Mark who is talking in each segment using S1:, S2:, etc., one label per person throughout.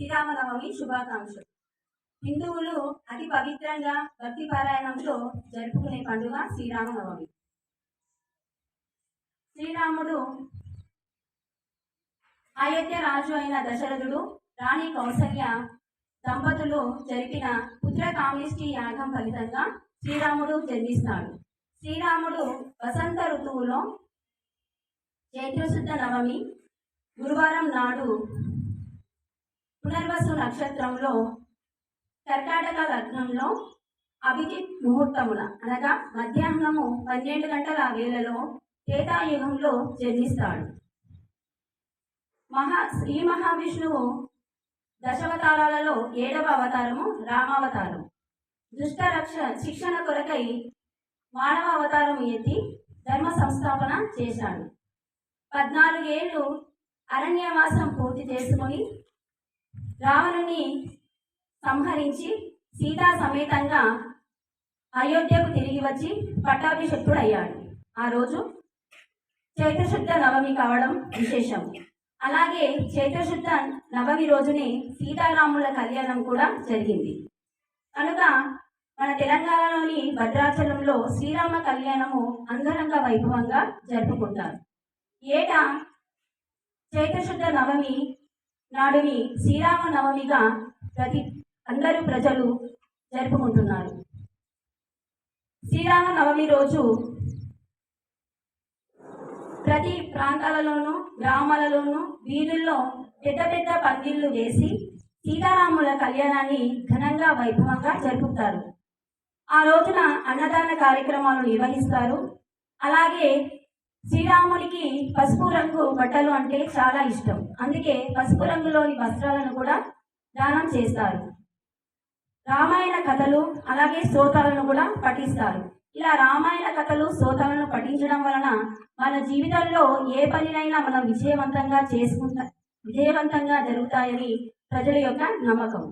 S1: శ్రీరామనవమి శుభాకాంక్షలు. హిందువులు అతి పవిత్రంగా భక్తి పారాయణంతో జరుపుకునే పండుగ శ్రీరామనవమి. శ్రీరాముడు అయోధ్య రాజు అయిన దశరథుడు రాణి కౌసల్య దంపతులు జరిపిన పుత్ర కామిష్టి యాగం ఫలితంగా శ్రీరాముడు జన్మిస్తాడు. శ్రీరాముడు వసంత ఋతువులో చైత్రశుద్ధ నవమి గురువారం నాడు పునర్వసు నక్షత్రంలో కర్కాటక లగ్నంలో అభిజిత్ ముహూర్తమున అనగా మధ్యాహ్నము పన్నెండు గంటల వేళలో త్రేతాయుగంలో జన్మిస్తాడు. మహా శ్రీ మహావిష్ణువు దశావతారాలలో ఏడవ అవతారము రామావతారం. దుష్ట రక్ష శిక్షణ కొరకై మానవ అవతారం ఎత్తి ధర్మ సంస్థాపన చేశాడు. పద్నాలుగేళ్ళు అరణ్యవాసం పూర్తి చేసుకొని రావణుని సంహరించి సీతా సమేతంగా అయోధ్యకు తిరిగి వచ్చి పట్టాభిషక్తుడయ్యాడు ఆ రోజు చైత్రశుద్ధ నవమి కావడం విశేషం. అలాగే చైత్రశుద్ధ నవమి రోజునే సీతారాముల కళ్యాణం కూడా జరిగింది. కనుక మన తెలంగాణలోని భద్రాచలంలో శ్రీరామ కళ్యాణము అంగరంగ వైభవంగా జరుపుకుంటారు. ఏటా చైత్రశుద్ధ నవమి నాడుని శ్రీరామ నవమిగా ప్రతి అందరూ ప్రజలు జరుపుకుంటున్నారు. శ్రీరామ నవమి రోజు ప్రతి ప్రాంతాలలోనూ గ్రామాలలోనూ వీధుల్లో పెద్ద పెద్ద పందిళ్ళు వేసి సీతారాముల కళ్యాణాన్ని ఘనంగా వైభవంగా జరుపుతారు. ఆ రోజున అన్నదాన కార్యక్రమాలు నిర్వహిస్తారు. అలాగే శ్రీరాముడికి పసుపు రంగు బట్టలు అంటే చాలా ఇష్టం. అందుకే పసుపు రంగులోని వస్త్రాలను కూడా దానం చేస్తారు. రామాయణ కథలు అలాగే స్తోత్రాలను కూడా పఠిస్తారు. ఇలా రామాయణ కథలు స్తోత్రాలను పఠించడం వలన మన జీవితంలో ఏ పనినైనా మనం విజయవంతంగా చేసుకుంటా విజయవంతంగా జరుగుతాయని ప్రజల యొక్క నమ్మకం.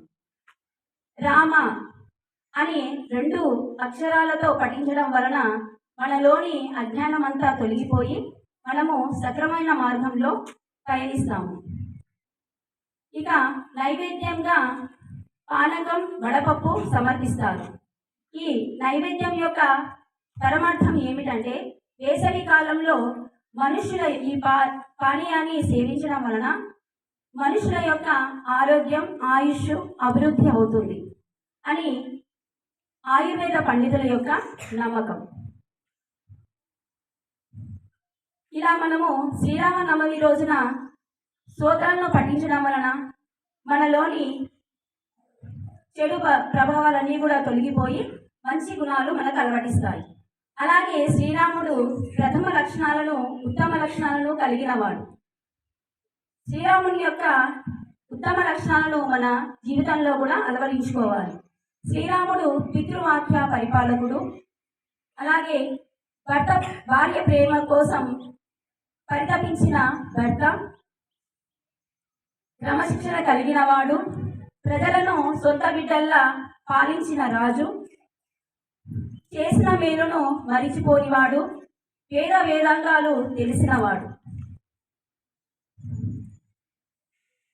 S1: రామ అని రెండు అక్షరాలతో పఠించడం వలన మనలోని అజ్ఞానం అంతా తొలగిపోయి మనము సక్రమైన మార్గంలో పయనిస్తాము ఇక నైవేద్యంగా పానకం వడపప్పు సమర్పిస్తారు. ఈ నైవేద్యం యొక్క పరమార్థం ఏమిటంటే వేసవి కాలంలో మనుషుల ఈ పా పానీయాన్ని సేవించడం వలన మనుషుల యొక్క ఆరోగ్యం ఆయుష్ అభివృద్ధి అవుతుంది అని ఆయుర్వేద పండితుల యొక్క నమ్మకం. ఇలా మనము శ్రీరామనవమి రోజున స్తోత్రాలను పఠించడం వలన మనలోని చెడు ప్రభావాలన్నీ కూడా తొలగిపోయి మంచి గుణాలు మనకు అలవటిస్తాయి. అలాగే శ్రీరాముడు ప్రథమ లక్షణాలను ఉత్తమ లక్షణాలను కలిగినవాడు శ్రీరాముని యొక్క ఉత్తమ లక్షణాలను మన జీవితంలో కూడా అలవరించుకోవాలి. శ్రీరాముడు పితృవాక్య పరిపాలకుడు. అలాగే భర్త భార్య ప్రేమ కోసం పరితపించిన భర్త క్రమశిక్షణ కలిగిన వాడు ప్రజలను సొంత బిడ్డల్లా పాలించిన రాజు చేసిన మేలును మరిచిపోనివాడు వేద వేదాంగాలు తెలిసినవాడు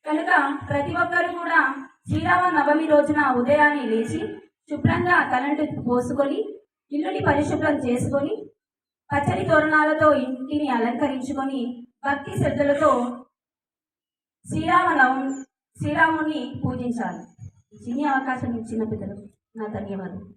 S1: కనుక ప్రతి ఒక్కరు కూడా శ్రీరామ నవమి రోజున ఉదయాన్నే లేచి శుభ్రంగా తలంటు పోసుకొని ఇల్లుని పరిశుభ్రం చేసుకొని పచ్చడి తోరణాలతో ఇంటిని అలంకరించుకొని భక్తి శ్రద్ధలతో శ్రీరామనవం శ్రీరాముని పూజించాలి. చిన్న అవకాశం ఇచ్చిన పిల్లలు నా ధన్యవాదాలు